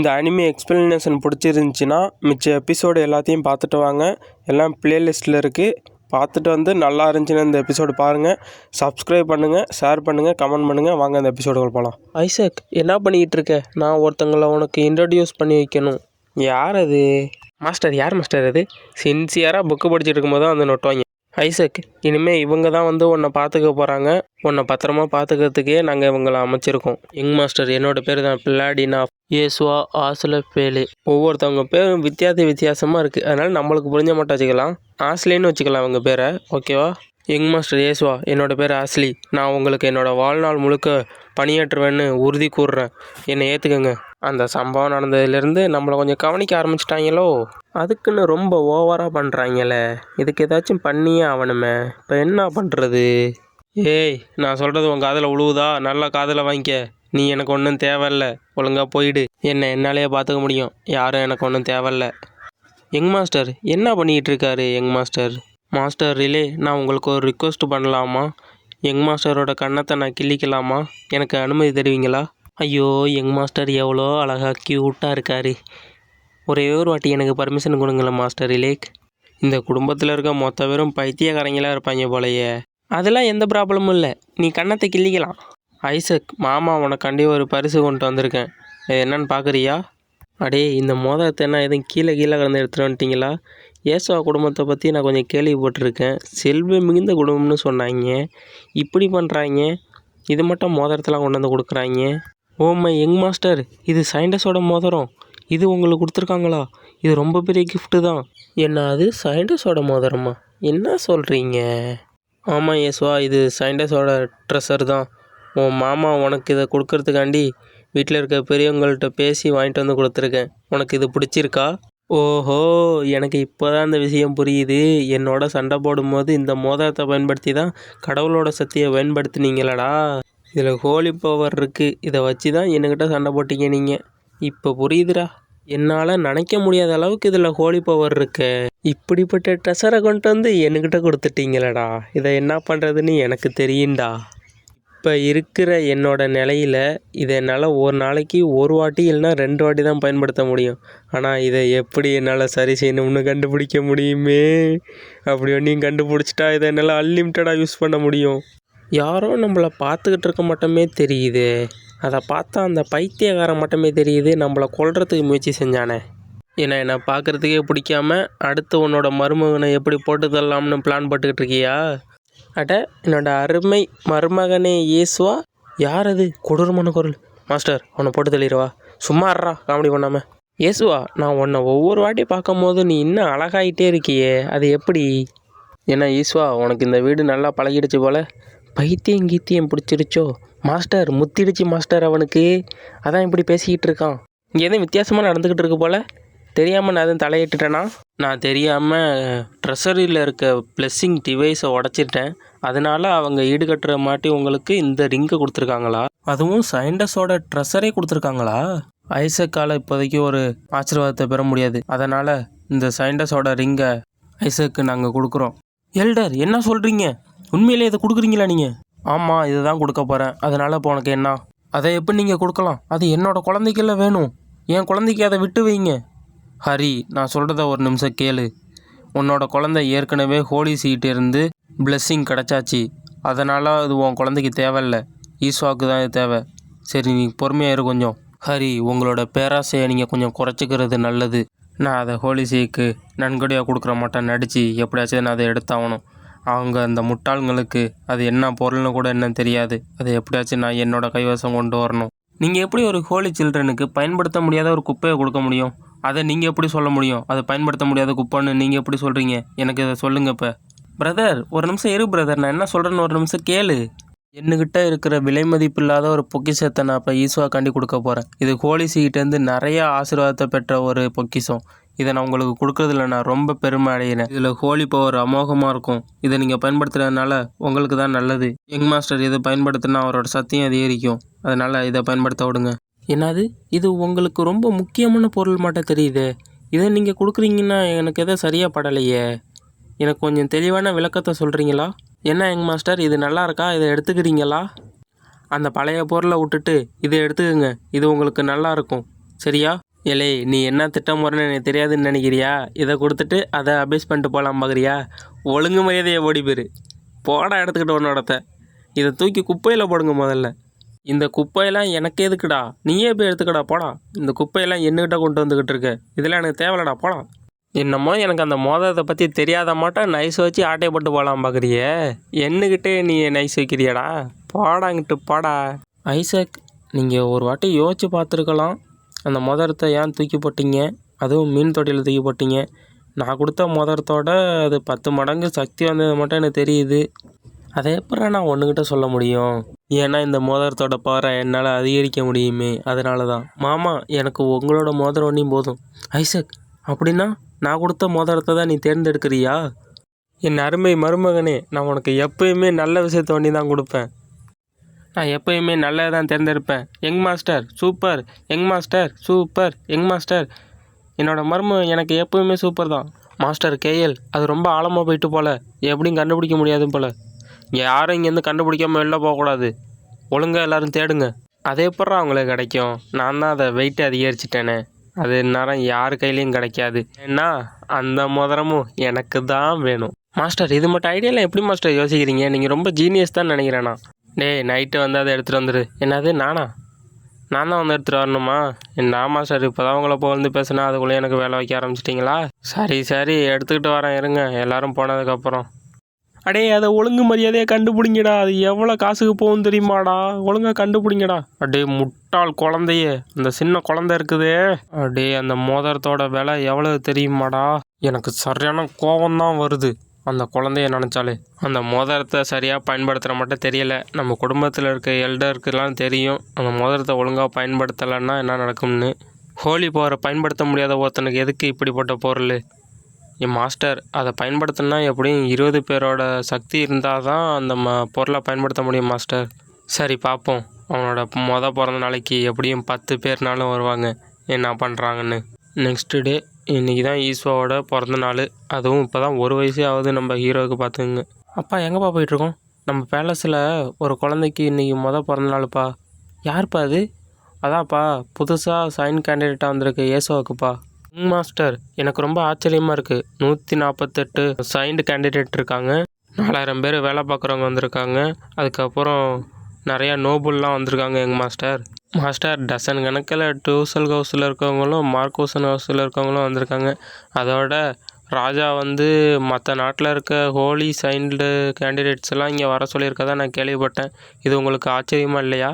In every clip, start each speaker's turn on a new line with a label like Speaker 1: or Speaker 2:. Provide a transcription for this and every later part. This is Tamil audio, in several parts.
Speaker 1: இந்த அனிமே எக்ஸ்பிளனேஷன் பிடிச்சிருந்துச்சின்னா மிச்ச எபிசோடு எல்லாத்தையும் பார்த்துட்டு வாங்க. எல்லாம் ப்ளேலிஸ்ட்டில் இருக்குது பார்த்துட்டு வந்து நல்லா இருந்துச்சுன்னா இந்த எபிசோடு பாருங்கள் சப்ஸ்கிரைப் பண்ணுங்கள் ஷேர் பண்ணுங்கள் கமெண்ட் பண்ணுங்கள் வாங்க இந்த எபிசோடுகள் போகலாம் ஐசக் என்ன பண்ணிக்கிட்டு இருக்க? நான் ஒருத்தங்களை உனக்கு இன்ட்ரடியூஸ் பண்ணி வைக்கணும். யார் அது? மாஸ்டர் யார் மாஸ்டர் அது? சின்சியராக புக்கு படிச்சுட்டு இருக்கும்போது தான் வந்து நொட்டுவாங்க. ஐசக் இனிமேல் இவங்க தான் வந்து உன்னை பார்த்துக்க போகிறாங்க உன்னை பத்திரமா பார்த்துக்கிறதுக்கே நாங்கள் இவங்களை அமைச்சிருக்கோம். யங் மாஸ்டர் என்னோட பேர் தான் பில்லாடினா ஏசுவா ஆசில பேலே. ஒவ்வொருத்தவங்க பேரும் வித்தியாச வித்தியாசமாக இருக்குது அதனால் நம்மளுக்கு புரிஞ்ச மாட்டோம் வச்சுக்கலாம். ஆஸ்லின்னு வச்சுக்கலாம் அவங்க பேரை. ஓகேவா? யங் மாஸ்டர் ஏசுவா என்னோட பேர் ஆஸ்லி. நான் உங்களுக்கு என்னோடய வாழ்நாள் முழுக்க பணியாற்றுவேன்னு உறுதி கூறுறேன். என்னை ஏற்றுக்கங்க அந்த சம்பவம் நடந்ததுலேருந்து நம்மளை கொஞ்சம் கவனிக்க ஆரம்பிச்சிட்டாங்களோ? அதுக்குன்னு ரொம்ப ஓவராக பண்ணுறாங்களே இதுக்கு ஏதாச்சும் பண்ணியே ஆகணுமே. இப்போ என்ன பண்ணுறது ஏய் நான் சொல்கிறது உன் காதில் உழுவுதா? நல்லா காதில் வாங்கிக்க. நீ எனக்கு ஒன்றும் தேவையில்ல. ஒழுங்காக போயிடு. என்னை என்னாலேயே பார்த்துக்க முடியும். யாரும் எனக்கு ஒன்றும் தேவையில்ல. யங் மாஸ்டர் என்ன பண்ணிக்கிட்டு இருக்காரு யங் மாஸ்டர்? மாஸ்டர் ரிலே நான் உங்களுக்கு ஒரு ரிக்வெஸ்ட் பண்ணலாமா? யங் மாஸ்டரோட கன்னத்தை நான் கிள்ளிக்கலாமா? எனக்கு அனுமதி தருவீங்களா? ஐயோ யங் மாஸ்டர் எவ்வளோ அழகாக க்யூட்டாக இருக்காரு. ஒரே ஒரு வாட்டி எனக்கு பர்மிஷன் கொடுங்களேன் மாஸ்டர் ரிலேக். இந்த குடும்பத்தில் இருக்க மொத்த பேரும் பைத்தியக்காரங்களாக இருப்பாங்க போலையே. அதெல்லாம் எந்த ப்ராப்ளமும் இல்லை. நீ கன்னத்தை கிள்ளிக்கலாம். ஐசக் மாமா உனக்காண்டி ஒரு பரிசு கொண்டு வந்திருக்கேன். இது என்னன்னு பார்க்குறியா அடே இந்த மோதிரத்தை என்ன எதுவும் கீழே கீழே கலந்து எடுத்துகிட்டு வந்துட்டிங்களா? ஏசுவா குடும்பத்தை பற்றி நான் கொஞ்சம் கேள்விப்பட்டிருக்கேன். செல்வ மிகுந்த குடும்பம்னு சொன்னாங்க. இப்படி பண்ணுறாங்க இது மட்டும் மோதிரத்தெலாம் கொண்டு வந்து கொடுக்குறாங்க. ஓ மை யங் மாஸ்டர் இது சயின்டஸோட மோதிரம். இது உங்களுக்கு கொடுத்துருக்காங்களா? இது ரொம்ப பெரிய கிஃப்ட்டு தான். என்ன அது? சயின்டஸோட மோதிரமா? என்ன சொல்கிறீங்க ஆமாம் யேசுவா இது சயின்டஸோட ட்ரெஸ்ஸர் தான். உன் மாமா உனக்கு இதை கொடுக்கறதுக்காண்டி வீட்டில் இருக்க பெரியவங்கள்ட்ட பேசி வாங்கிட்டு வந்து கொடுத்துருக்கேன். உனக்கு இது பிடிச்சிருக்கா? ஓஹோ எனக்கு இப்போ தான் இந்த விஷயம் புரியுது. என்னோட சண்டை போடும்போது இந்த மோதிரத்தை பயன்படுத்தி தான் கடவுளோட சக்தியை பயன்படுத்தினீங்களடா. இதில் ஹோலி பவர் இருக்குது இதை வச்சு தான் என்கிட்ட சண்டை போட்டீங்க நீங்கள் இப்போ புரியுதுடா. என்னால் நினைக்க முடியாத அளவுக்கு இதில் ஹோலி பவர் இருக்கு. இப்படிப்பட்ட ட்ரெஸரை கொண்டு வந்து என்கிட்ட கொடுத்துட்டீங்களடா. இதை என்ன பண்ணுறதுன்னு எனக்கு தெரியும்டா. இப்போ இருக்கிற என்னோட நிலையில் இதை என்னால் ஒரு நாளைக்கு ஒரு வாட்டி இல்லைன்னா ரெண்டு வாட்டி தான் பயன்படுத்த முடியும். ஆனால் இதை எப்படி என்னால் சரி செய்யணும்னு கண்டுபிடிக்க முடியுமே? அப்படி ஒன்றையும் கண்டுபிடிச்சிட்டா இதை என்னால் அன்லிமிட்டடாக யூஸ் பண்ண முடியும். யாரோ நம்மளை பார்த்துக்கிட்டு இருக்க மட்டுமே தெரியுது. அதை பார்த்தா அந்த பைத்தியக்காரன் மட்டுமே தெரியுது. நம்மளை கொல்றதுக்கு முயற்சி செஞ்சானே. ஏன்னா என்னை பார்க்குறதுக்கே பிடிக்காம அடுத்து உன்னோட மருமகனை எப்படி போட்டு தரலாம்னு பிளான் போட்டுக்கிட்டு இருக்கியா? அட என்னோட அருமை மருமகனே இயேசுவா. யார் அது? கொடூரமான குரல். மாஸ்டர் அவனை போட்டு தள்ளிடுவா சும்மா இருறா காமெடி பண்ணாமல் இயேசுவா நான் உன்னை ஒவ்வொரு வாட்டி பார்க்கும்போது நீ இன்னும் அழகாயிட்டே இருக்கியே. அது எப்படி? ஏன்னா ஈஸ்வா உனக்கு இந்த வீடு நல்லா பழகிடுச்சு போல. பைத்தியம் கீத்தியம் பிடிச்சிருச்சோ மாஸ்டர் முத்திடுச்சு மாஸ்டர் அவனுக்கு. அதான் இப்படி பேசிக்கிட்டு இருக்கான். இங்கே எதுவும் வித்தியாசமாக நடந்துக்கிட்டு இருக்கு போல? தெரியாமல் நான் எதுவும் தலையிட்டுட்டேனா? நான் தெரியாமல் ட்ரெஸரியில் இருக்க ப்ளெஸ்ஸிங் டிவைஸை உடச்சிட்டேன். அதனால் அவங்க ஈடுகட்டுற மாட்டி உங்களுக்கு இந்த ரிங்கை கொடுத்துருக்காங்களா? அதுவும் சயின்டஸோட ட்ரெஷரே கொடுத்துருக்காங்களா? ஐசக்கால் இப்போதைக்கு ஒரு ஆசீர்வாதத்தை பெற முடியாது. அதனால் இந்த சயின்டஸோட ரிங்கை ஐசக்கு நாங்கள் கொடுக்குறோம். எல்டர் என்ன சொல்கிறீங்க உண்மையிலே இதை கொடுக்குறீங்களா நீங்கள் ஆமாம் இதை தான் கொடுக்க போகிறேன் அதனால் இப்போ உனக்கு என்ன? அதை எப்படி நீங்கள் கொடுக்கலாம்? அது என்னோடய குழந்தைக்கெல்லாம் வேணும். என் குழந்தைக்கு அதை விட்டு வைங்க. ஹரி நான் சொல்கிறத ஒரு நிமிஷம் கேளு. உன்னோட குழந்தை ஏற்கனவே ஹோலி சீட்டு இருந்து blessing கிடச்சாச்சு. அதனால் அது உன் குழந்தைக்கு தேவையில்ல. ஈஸ்வாக்கு தான் இது தேவை. சரி நீ பொறுமையாக இரு கொஞ்சம். ஹரி உங்களோட பேராசையை நீங்கள் கொஞ்சம் குறைச்சிக்கிறது நல்லது. நான் அதை ஹோலி சீக்கு நன்கொடையாக கொடுக்குற மாட்டேன். நடித்து எப்படியாச்சும் நான் அதை எடுத்தாகணும். அவங்க அந்த முட்டாள்களுக்கு அது என்ன பொருள்னு கூட என்ன தெரியாது. அதை எப்படியாச்சும் நான் என்னோடய கைவசம் கொண்டு வரணும். நீங்கள் எப்படி ஒரு ஹோலி சில்ட்ரனுக்கு பயன்படுத்த முடியாத ஒரு குப்பையை கொடுக்க முடியும்? அதை நீங்கள் எப்படி சொல்ல முடியும்? அதை பயன்படுத்த முடியாத குப்பைன்னு நீங்கள் எப்படி சொல்கிறீங்க எனக்கு இதை சொல்லுங்கள் இப்போ. பிரதர் ஒரு நிமிஷம் இரு பிரதர் நான் என்ன சொல்கிறேன்னு ஒரு நிமிஷம் கேளு. என்னகிட்ட இருக்கிற விலை மதிப்பில்லாத ஒரு பொக்கிஷத்தை நான் இப்போ ஈஸ்வாக்காண்டி கொடுக்க போகிறேன் இது ஹோலிசிகிட்டேருந்து நிறைய ஆசீர்வாதத்தை பெற்ற ஒரு பொக்கிஷம். இதை நான் உங்களுக்கு கொடுக்குறதுல நான் ரொம்ப பெருமை அடைகிறேன் இதில் ஹோலி பவர் அமோகமாக இருக்கும். இதை நீங்கள் பயன்படுத்துறதுனால உங்களுக்கு தான் நல்லது. யங் மாஸ்டர் இதை பயன்படுத்தினா அவரோட சத்தியம் அதிகரிக்கும். அதனால் இதை பயன்படுத்த விடுங்க. என்னது? இது உங்களுக்கு ரொம்ப முக்கியமான பொருள் மட்டும் தெரியுது. இதை நீங்கள் கொடுக்குறீங்கன்னா எனக்கு எதை சரியாக படலையே? எனக்கு கொஞ்சம் தெளிவான விளக்கத்தை சொல்கிறீங்களா என்ன யங் மாஸ்டர் இது நல்லா இருக்கா? இதை எடுத்துக்கிறீங்களா? அந்த பழைய பொருளை விட்டுட்டு இதை எடுத்துக்கோங்க. இது உங்களுக்கு நல்லா இருக்கும். சரியா? ஏலே நீ என்ன திட்டம் போறேன்னு எனக்கு தெரியாதுன்னு நினைக்கிறியா? இதை கொடுத்துட்டு அதை அபேஸ் பண்ணிட்டு போகலாம் பார்க்குறியா ஒழுங்கு மரியாதையை ஓடி போயிரு. போடா எடுத்துக்கிட்ட உன்னோடத்த இதை தூக்கி குப்பையில் போடுங்க முதல்ல. இந்த குப்பையெல்லாம் எனக்கு எதுக்குடா? நீயே போய் எடுத்துக்கடா போடா. இந்த குப்பையெல்லாம் என்னகிட்ட கொண்டு வந்துக்கிட்டு இருக்க. இதெல்லாம் எனக்கு தேவையில்லடா போடா. என்னமோ எனக்கு அந்த மோதிரத்தை பற்றி தெரியாத மாட்டோம் நைஸ் வச்சு ஆட்டையை போட்டு போகலாம் பார்க்குறியே என்னகிட்டே நீ நைஸ் வைக்கிறியாடா. போடாங்கிட்டு போடா. ஐசக் நீங்கள் ஒரு வாட்டி யோசிச்சு பார்த்துருக்கலாம். அந்த மொதரத்தை ஏன் தூக்கி போட்டீங்க? அதுவும் மீன் தொட்டியில் தூக்கி போட்டீங்க. நான் கொடுத்த மோதிரத்தோட அது பத்து மடங்கு சக்தி வந்தது மட்டும் எனக்கு தெரியுது. அதை அப்புறம் நான் ஒன்றுக்கிட்ட சொல்ல முடியும்? ஏன்னா இந்த மோதிரத்தோட பவரை என்னால் அதிகரிக்க முடியுமே. அதனால தான் மாமா எனக்கு உங்களோட மோதிரம் ஒன்றையும் போதும். ஐசக் அப்படின்னா நான் கொடுத்த மோதிரத்தை தான் நீ தேர்ந்தெடுக்கிறியா? என் அருமை மருமகனே நான் உனக்கு எப்பயுமே நல்ல விஷயத்த ஒண்டி தான் கொடுப்பேன். நான் எப்பயுமே நல்லதை தான் தேர்ந்தெடுப்பேன். Young master super. Young master super. Young master. என்னோடய மர்மம் எனக்கு எப்போயுமே சூப்பர் தான். மாஸ்டர் கேஎல் அது ரொம்ப ஆழமாக போயிட்டு போல. எப்படியும் கண்டுபிடிக்க முடியாது போல். இங்கே யாரும் இங்கேருந்து கண்டுபிடிக்காமல் வெளில போகக்கூடாது. ஒழுங்காக எல்லோரும் தேடுங்க. அதே எப்பட்றா அவங்களுக்கு கிடைக்கும். நான் தான் அதை வெயிட் அதிகரிச்சிட்டேனே. அது நேரம் யார் கையிலையும் கிடைக்காது. ஏன்னா அந்த மோதிரமும் எனக்கு தான் வேணும். மாஸ்டர் இது மட்டும் ஐடியாலாம் எப்படி மாஸ்டர் யோசிக்கிறீங்க? நீங்கள் ரொம்ப ஜீனியஸ் தான் நினைக்கிறேண்ணா டேய் நைட்டு வந்து அதை எடுத்துகிட்டு வந்துடு என்னது நானா? நான் தான் வந்து எடுத்துகிட்டு வரணுமா? என்ன சார் இப்போ தான் உங்களை புகழ்ந்து பேசுனா அதுக்குள்ளே எனக்கு வேலை வைக்க ஆரம்பிச்சிட்டிங்களா? சரி சரி எடுத்துக்கிட்டு வரேன் இருங்க. எல்லோரும் போனதுக்கப்புறம். அடே அதை ஒழுங்கு மரியாதையை கண்டுபிடிங்கடா. அது எவ்வளோ காசுக்கு போகும் தெரியுமாடா? ஒழுங்காக கண்டுபிடிங்கடா. அடே முட்டாள் குழந்தையே. அந்த சின்ன குழந்தை இருக்குதே. அடே அந்த மோதிரத்தோட விலை எவ்வளோ தெரியுமாடா? எனக்கு சரியான கோபம் தான் வருது. அந்த குழந்தைய நினச்சாலே. அந்த மோதிரத்தை சரியாக பயன்படுத்துகிற மட்டும் தெரியலை. நம்ம குடும்பத்தில் இருக்க எல்டருக்குலாம் தெரியும். அந்த மோதிரத்தை ஒழுங்காக பயன்படுத்தலைன்னா என்ன நடக்கும்னு. ஹோலி பவரை பயன்படுத்த முடியாத ஒருத்தனுக்கு எதுக்கு இப்படிப்பட்ட பொருள்? என் மாஸ்டர் அதை பயன்படுத்தினா எப்படியும் இருபது பேரோட சக்தி இருந்தால் தான் அந்த ம பொருளை பயன்படுத்த முடியும் மாஸ்டர். சரி பார்ப்போம் அவனோட மொதல் பிறந்த நாளைக்கு எப்படியும் பத்து பேர்னாலும் வருவாங்க. என்ன பண்ணுறாங்கன்னு நெக்ஸ்ட்டு டே இன்றைக்கி தான் ஈஸ்வாவோட பிறந்த நாள். அதுவும் இப்போ தான் ஒரு வயசே ஆகுது நம்ம ஹீரோவுக்கு பார்த்துங்க அப்பா எங்கேப்பா போயிட்டுருக்கோம்? நம்ம பேலஸில் ஒரு குழந்தைக்கு இன்றைக்கி மொதல் பிறந்த நாள்ப்பா. யாருப்பா அது? அதான்ப்பா புதுசாக சைன் கேண்டிடேட்டாக வந்திருக்கு ஏசோவுக்குப்பா. யங் மாஸ்டர் எனக்கு ரொம்ப ஆச்சரியமாக இருக்குது நூற்றி நாற்பத்தெட்டு சைன்டு கேண்டிடேட் இருக்காங்க. நாலாயிரம் பேர் வேலை பார்க்குறவங்க வந்திருக்காங்க. அதுக்கப்புறம் நிறையா நோபுல்லாம் வந்திருக்காங்க எங்கள் மாஸ்டர். மாஸ்டர் டசன் கணக்கில் டூசல் ஹவுஸில் இருக்கவங்களும் மார்க்கோசன் ஹவுஸில் இருக்கவங்களும் வந்திருக்காங்க. அதோட ராஜா வந்து மற்ற நாட்டில் இருக்க ஹோலி சைன்டு கேண்டிடேட்ஸ் எல்லாம் இங்கே வர சொல்லியிருக்கதா நான் கேள்விப்பட்டேன். இது உங்களுக்கு ஆச்சரியமாக இல்லையா?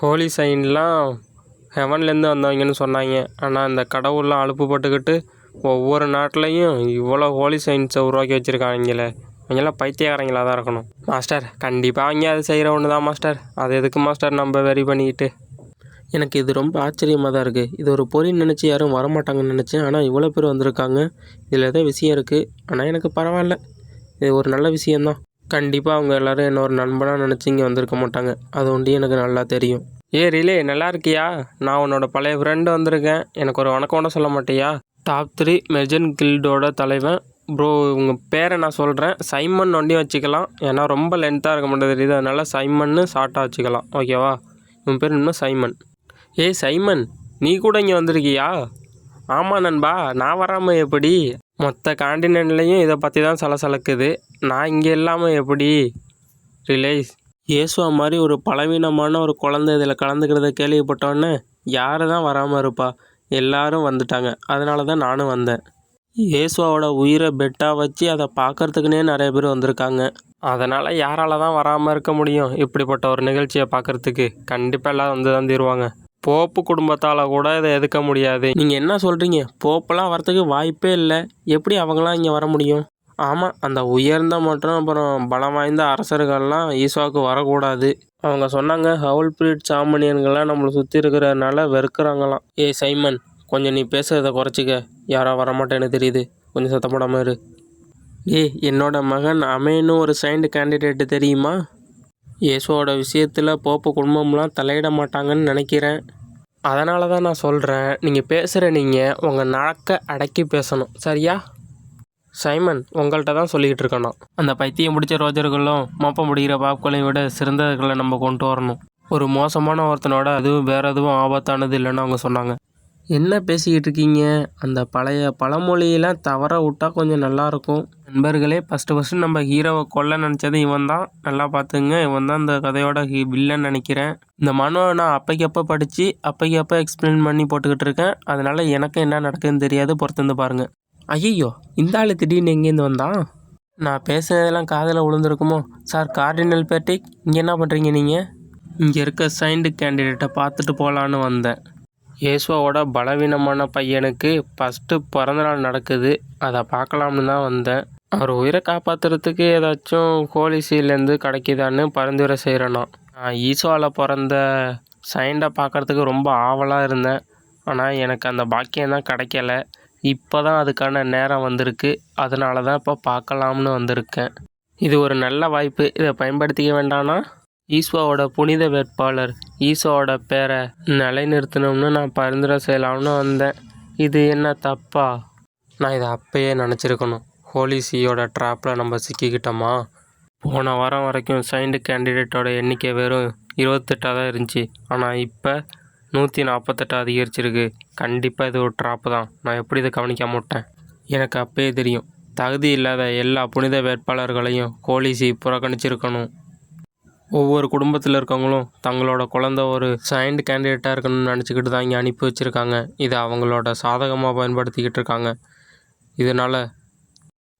Speaker 1: ஹோலி சைன்லாம் ஹெவன்லேருந்து வந்தவங்கன்னு சொன்னாங்க. ஆனால் இந்த கடவுள்லாம் அலுப்புப்பட்டுக்கிட்டு ஒவ்வொரு நாட்டிலையும் இவ்வளோ ஹோலி சைன்ஸை உருவாக்கி வச்சுருக்காங்களே அவங்கெல்லாம் பைத்தியக்காரங்களாக தான் இருக்கணும். மாஸ்டர் கண்டிப்பாக அவங்க அது செய்கிற ஒன்று தான் மாஸ்டர் அது எதுக்கு மாஸ்டர் நம்ம வெரி பண்ணிக்கிட்டு? எனக்கு இது ரொம்ப ஆச்சரியமாக தான் இருக்குது இது ஒரு பொறின்னு நினச்சி யாரும் வரமாட்டாங்கன்னு நினச்சேன். ஆனால் இவ்வளோ பேர் வந்திருக்காங்க. இதில் ஏதோ விஷயம் இருக்குது ஆனால் எனக்கு பரவாயில்ல. இது ஒரு நல்ல விஷயந்தான் கண்டிப்பாக அவங்க எல்லோரும் என்ன ஒரு நண்பனாக நினச்சி இங்கே வந்திருக்க மாட்டாங்க. அது ஒண்டி எனக்கு நல்லா தெரியும். ஏ ரிலே நல்லா இருக்கியா? நான் உன்னோட பழைய ஃப்ரெண்டு வந்திருக்கேன். எனக்கு ஒரு வணக்கம் கூட சொல்ல மாட்டியா? டாப் த்ரீ மெர்ஜன் கில்டோட தலைவன். ப்ரோ உங்கள் பேரை நான் சொல்கிறேன் சைமன் ஒண்டி வச்சுக்கலாம். ஏன்னா ரொம்ப லென்த்தாக இருக்க மாட்டேது தெரியுது? அதனால் சைமன்னு ஷார்ட்டாக வச்சுக்கலாம். ஓகேவா உன் பேர் இன்னும் சைமன் ஏய் சைமன் நீ கூட இங்கே வந்திருக்கியா? ஆமாம் நண்பா நான் வராமல் எப்படி? மொத்த காண்டினென்ட்லேயும் இதை பற்றி தான் சலசலக்குது. நான் இங்கே இல்லாமல் எப்படி? ரிலேஸ் இயேசுவா மாதிரி ஒரு பலவீனமான ஒரு குழந்தை இதில் கலந்துக்கிறத கேள்விப்பட்டோன்னே யார் தான் வராமல் இருப்பா? எல்லாரும் வந்துட்டாங்க. அதனால தான் நானும் வந்தேன். இயேசுவாவோட உயிரை பெட்டாக வச்சு அதை பார்க்கறதுக்குனே நிறைய பேர் வந்திருக்காங்க. அதனால் யாரால தான் வராமல் இருக்க முடியும் இப்படிப்பட்ட ஒரு நிகழ்ச்சியை பார்க்கறதுக்கு. கண்டிப்பாக எல்லாம் வந்து தான் தீருவாங்க. போப்பு குடும்பத்தால் கூட இதை எதுக்க முடியாது. நீங்கள் என்ன சொல்கிறீங்க போப்பெல்லாம் வரத்துக்கு வாய்ப்பே இல்லை. எப்படி அவங்களாம் இங்கே வர முடியும்? ஆமாம் அந்த உயர்ந்த மற்றும் அப்புறம் பலம் வாய்ந்த அரசர்கள்லாம் ஈஸ்வாவுக்கு வரக்கூடாது. அவங்க சொன்னாங்க ஹவுல் பிரீட் சாமானியன்கள்லாம் நம்மளை சுற்றி இருக்கிறதுனால வெறுக்கிறாங்களாம். ஏய் சைமன் கொஞ்சம் நீ பேசுகிறத குறைச்சிக்க. யாரோ வரமாட்டேன்னு தெரியுது. கொஞ்சம் சத்தப்படாமல் இரு. ஏய் என்னோட மகன் அமேனு ஒரு சைன்டு கேண்டிடேட்டு தெரியுமா? இயேசுவோட விஷயத்தில் போப்பு குடும்பம்லாம் தலையிட மாட்டாங்கன்னு நினைக்கிறேன். அதனால தான் நான் சொல்கிறேன் நீங்கள் பேசுகிற நீங்கள் உங்கள் நாக்க அடக்கி பேசணும். சரியா? சைமன் உங்கள்கிட்ட தான் சொல்லிக்கிட்டு இருக்கேன்? நான் அந்த பைத்தியம் பிடிச்ச ரோஜர்களும் மொப்பம் பிடிக்கிற பாப்களையும் விட சிறந்ததுகளை நம்ம கொண்டு வரணும். ஒரு மோசமான ஒருத்தனோட அதுவும் வேற எதுவும் ஆபத்தானது இல்லைன்னு அவங்க சொன்னாங்க. என்ன பேசிக்கிட்டு இருக்கீங்க? அந்த பழைய பழமொழியெல்லாம் தவற விட்டா கொஞ்சம் நல்லாயிருக்கும். நண்பர்களே ஃபஸ்ட்டு ஃபஸ்ட்டு நம்ம ஹீரோவை கொல்ல நினச்சது இவன் தான். நல்லா பார்த்துங்க இவன் தான் இந்த கதையோட ஹீ வில்லன் நினைக்கிறேன். இந்த மனுவை நான் அப்பைக்கப்போ படித்து அப்பைக்கப்போ எக்ஸ்பிளைன் பண்ணி போட்டுக்கிட்டு இருக்கேன். அதனால் எனக்கு என்ன நடக்குதுன்னு தெரியாது. பொறுத்து வந்து பாருங்கள் ஐயோ இந்த ஆள் திடீர்னு எங்கேருந்து வந்தான் நான் பேசுனதெல்லாம் காதில் விழுந்திருக்குமோ? சார் கார்டினல் பேட்டிக் இங்கே என்ன பண்ணுறீங்க நீங்கள் இங்கே இருக்க சைன்டு கேண்டிடேட்டை பார்த்துட்டு போகலான்னு வந்தேன். இயேசுவோட பலவீனமான பையனுக்கு ஃபஸ்ட்டு பிறந்தநாள் நடக்குது. அதை பார்க்கலாம்னு தான் வந்தேன். அவர் உயிரை காப்பாற்றுறதுக்கு ஏதாச்சும் கோலிசிலேருந்து கிடைக்குதான்னு பரிந்துரை செய்கிறேன்னா நான் ஈசோவில் பிறந்த சைண்டை பார்க்குறதுக்கு ரொம்ப ஆவலாக இருந்தேன். ஆனால் எனக்கு அந்த பாக்கியம் தான் கிடைக்கல. இப்போ தான் அதுக்கான நேரம் வந்திருக்கு. அதனால தான் இப்போ பார்க்கலாம்னு வந்திருக்கேன். இது ஒரு நல்ல வாய்ப்பு. இதை பயன்படுத்திக்க வேண்டாம்னா ஈஸ்வாவோட புனித வேட்பாளர் ஈசோவோட பேரை நிலைநிறுத்தணும்னு நான் பரிந்துரை செய்யலாம்னு வந்தேன். இது என்ன தப்பா? நான் இதை அப்பயே நினச்சிருக்கணும். ஹோலிசியோட ட்ராப்பில் நம்ம சிக்கிக்கிட்டோமா? போன வாரம் வரைக்கும் சைன்டு கேண்டிடேட்டோட எண்ணிக்கை வெறும் இருபத்தெட்டாக தான் இருந்துச்சு. ஆனால் இப்போ நூற்றி நாற்பத்தெட்டு அதிகரிச்சிருக்கு. கண்டிப்பாக இது ஒரு ட்ராப்பு தான். நான் எப்படி இதை கவனிக்க விட்டேன்? எனக்கு அப்பயே தெரியும். தகுதி இல்லாத எல்லா புனித வேட்பாளர்களையும் கோலிசி புறக்கணிச்சிருக்கணும். ஒவ்வொரு குடும்பத்தில் இருக்கவங்களும் தங்களோட குழந்த ஒரு சைன்ட் கேண்டிடேட்டாக இருக்கணும்னு நினச்சிக்கிட்டு தான் இங்கே அனுப்பி வச்சுருக்காங்க. இதை அவங்களோட சாதகமாக பயன்படுத்திக்கிட்டு இருக்காங்க. இதனால்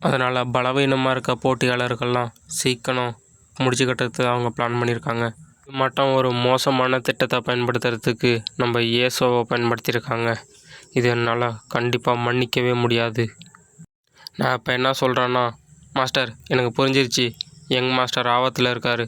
Speaker 1: அதனால் பலவீனமாக இருக்க போட்டியாளர்கள்லாம் சீக்கிரம் முடிச்சுக்கிட்டது அவங்க பிளான் பண்ணியிருக்காங்க. இது மட்டும் ஒரு மோசமான திட்டத்தை பயன்படுத்துறதுக்கு நம்ம ஏசோவை பயன்படுத்தியிருக்காங்க. இது என்னால் கண்டிப்பாக மன்னிக்கவே முடியாது. நான் இப்போ என்ன சொல்கிறேன்னா மாஸ்டர் எனக்கு புரிஞ்சிருச்சு. யங் மாஸ்டர் ஆபத்தில் இருக்கார்.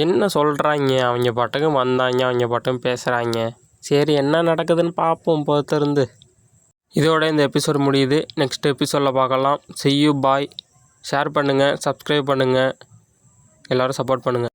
Speaker 1: என்ன சொல்கிறாங்க அவங்க பாட்டுக்கு வந்தாங்க அவங்க பாட்டும் பேசுகிறாங்க சரி என்ன நடக்குதுன்னு பார்ப்போம் பொறுத்திருந்து. இதோட இந்த எபிசோட் முடியுது. நெக்ஸ்ட் எபிசோடில் பார்க்கலாம். செய்யு பாய் ஷேர் பண்ணுங்கள் சப்ஸ்கிரைப் பண்ணுங்கள் எல்லோரும் சப்போர்ட் பண்ணுங்கள்